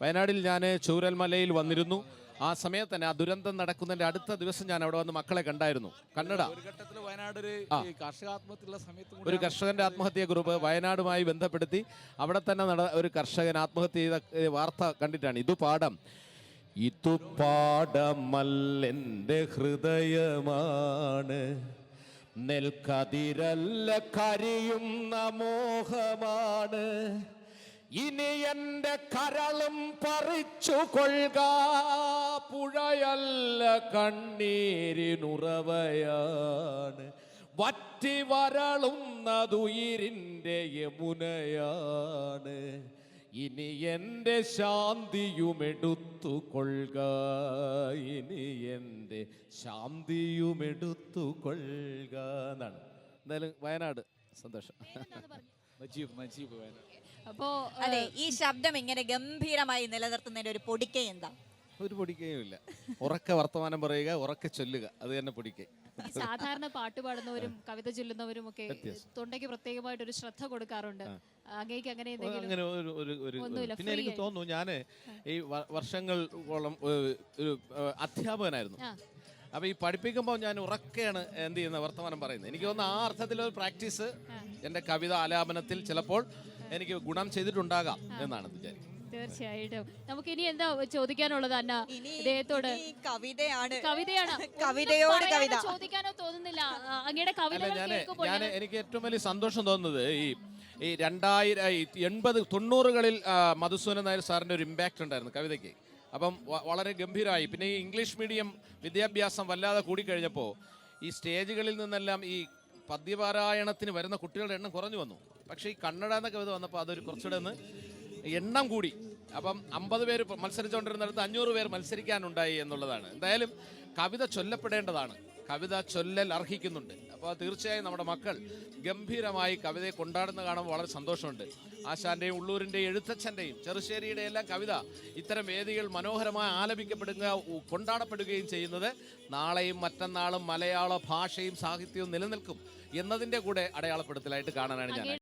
വയനാടിൽ ഞാൻ ചൂരൽമലയിൽ വന്നിരുന്നു. ആ സമയത്ത് തന്നെ ആ ദുരന്തം നടക്കുന്നതിന്റെ അടുത്ത ദിവസം ഞാൻ അവിടെ വന്ന് മക്കളെ കണ്ടായിരുന്നു. കന്നഡ ഒരു കർഷകന്റെ ആത്മഹത്യ ഗ്രൂപ്പ് വയനാടുമായി ബന്ധപ്പെടുത്തി അവിടെ തന്നെ നട ഒരു കർഷകൻ ആത്മഹത്യ ചെയ്ത വാർത്ത കണ്ടിട്ടാണ്. ഇതു പാഠം. ഇതു പാഠമല്ലെന്റെ ഹൃദയമാണ്. നെൽക്കതിരല്ല കരിയുന്ന മോഹമാണ് ഇനി എന്റെ കരളും പറിച്ചു കൊള്ളുക. പുഴയല്ല കണ്ണീരിനുറവയാണ്. വറ്റി വരളുന്നതുയിരിന്റെ യമുനയാണ്. ഇനി എന്റെ ശാന്തിയുമെടുത്തുകൊള്ളുക. ഇനി എന്റെ ശാന്തിയുമെടുത്തുകൊള്ളുക എന്നാണ്. എന്തായാലും വയനാട് സന്തോഷം. മജീബ് മജീബ് വയനാട്. അപ്പോ അതെ ഈ ശബ്ദം ഇങ്ങനെ ഗംഭീരമായി നിലനിർത്തുന്നതിന്റെ ഒരു പൊടിക്കൈ എന്താ? ഒരു പൊടിക്കുകയും ഇല്ല ഉറക്കെ വർത്തമാനം പറയുക ഉറക്കെ ചൊല്ലുക. അത് തന്നെ പൊടിക്കൈ. ഈ സാധാരണ പാട്ട് പാടുന്നവരും കവിത ചൊല്ലുന്നവരും ഒക്കെ. തൊണ്ടയ്ക്ക് പ്രത്യേകമായിട്ട് ഒരു ശ്രദ്ധ കൊടുക്കാറുണ്ട്. അങ്ങേക്ക് അങ്ങനെ എന്തെങ്കിലും അങ്ങനെ ഒരു ഒരു ഒരു ഒന്നുമില്ല, പിന്നെ free എനിക്ക് തോന്നുന്നു ഞാൻ ഈ വ- വർഷങ്ങളോളം ഒരു അധ്യാപകനായിരുന്നു. ആ. അപ്പൊ ഈ പഠിപ്പിക്കുമ്പോൾ ഞാൻ ഉറക്കെയാണ് എന്ത് ചെയ്യുന്ന വർത്തമാനം പറയുന്നത്. എനിക്ക് തോന്നുന്നു ആ അർത്ഥത്തിൽ ഒരു പ്രാക്ടീസ് എന്റെ കവിത ആലാപനത്തിൽ ചിലപ്പോൾ എനിക്ക് ഗുണം ചെയ്തിട്ടുണ്ടാകാം എന്നാണ് വിചാരിക്കുന്നത്. തീർച്ചയായിട്ടും. നമുക്ക് ഇനി എന്താ ചോദിക്കാനുള്ളത് അന്ന? ഇദ്ദേഹത്തോട് കവിതയാണ്. കവിതയാണ്. കവിതയോട് കവിത. ചോദിക്കാനോ തോന്നുന്നില്ല. അങ്ങയുടെ കവിത ഞാൻ കേൾക്കുമ്പോൾ ഞാൻ ഞാൻ- എനിക്ക് ഏറ്റവും വലിയ സന്തോഷം തോന്നുന്നത് ഈ ഈ രണ്ടായിരം എൺപത് തൊണ്ണൂറുകളിൽ മധുസൂനൻ നായർ സാറിന്റെ ഒരു ഇമ്പാക്റ്റ് ഉണ്ടായിരുന്നു കവിതയ്ക്ക്. അപ്പം വളരെ ഗംഭീരമായി. പിന്നെ ഈ ഇംഗ്ലീഷ് മീഡിയം വിദ്യാഭ്യാസം വല്ലാതെ കൂടിക്കഴിഞ്ഞപ്പോൾ ഈ സ്റ്റേജുകളിൽ നിന്നെല്ലാം ഈ പദ്യപാരായണത്തിന് വരുന്ന കുട്ടികളുടെ എണ്ണം കുറഞ്ഞു വന്നു. പക്ഷേ ഈ കന്നഡ എന്ന കവിത വന്നപ്പോൾ അതൊരു കുറച്ചുകൂടെ ഒന്ന് എണ്ണം കൂടി. അപ്പം അമ്പത് പേര് മത്സരിച്ചുകൊണ്ടിരുന്നിടത്ത് അഞ്ഞൂറ് പേർ മത്സരിക്കാനുണ്ടായി എന്നുള്ളതാണ്. എന്തായാലും കവിത ചൊല്ലപ്പെടേണ്ടതാണ്. കവിത ചൊല്ലൽ അർഹിക്കുന്നുണ്ട്. അപ്പോൾ തീർച്ചയായും നമ്മുടെ മക്കൾ ഗംഭീരമായി കവിതയെ കൊണ്ടാടുന്ന കാണുമ്പോൾ വളരെ സന്തോഷമുണ്ട്. ആശാന്റെയും ഉള്ളൂരിന്റെയും എഴുത്തച്ഛന്റെയും ചെറുശ്ശേരിയുടെ എല്ലാം കവിത ഇത്തരം വേദികൾ മനോഹരമായി ആലപിക്കപ്പെടുക കൊണ്ടാടപ്പെടുകയും ചെയ്യുന്നത് നാളെയും മറ്റന്നാളും മലയാള ഭാഷയും സാഹിത്യവും നിലനിൽക്കും എന്നതിന്റെ കൂടെ അടയാളപ്പെടുത്തലായിട്ട് കാണാനാണ് ഞാൻ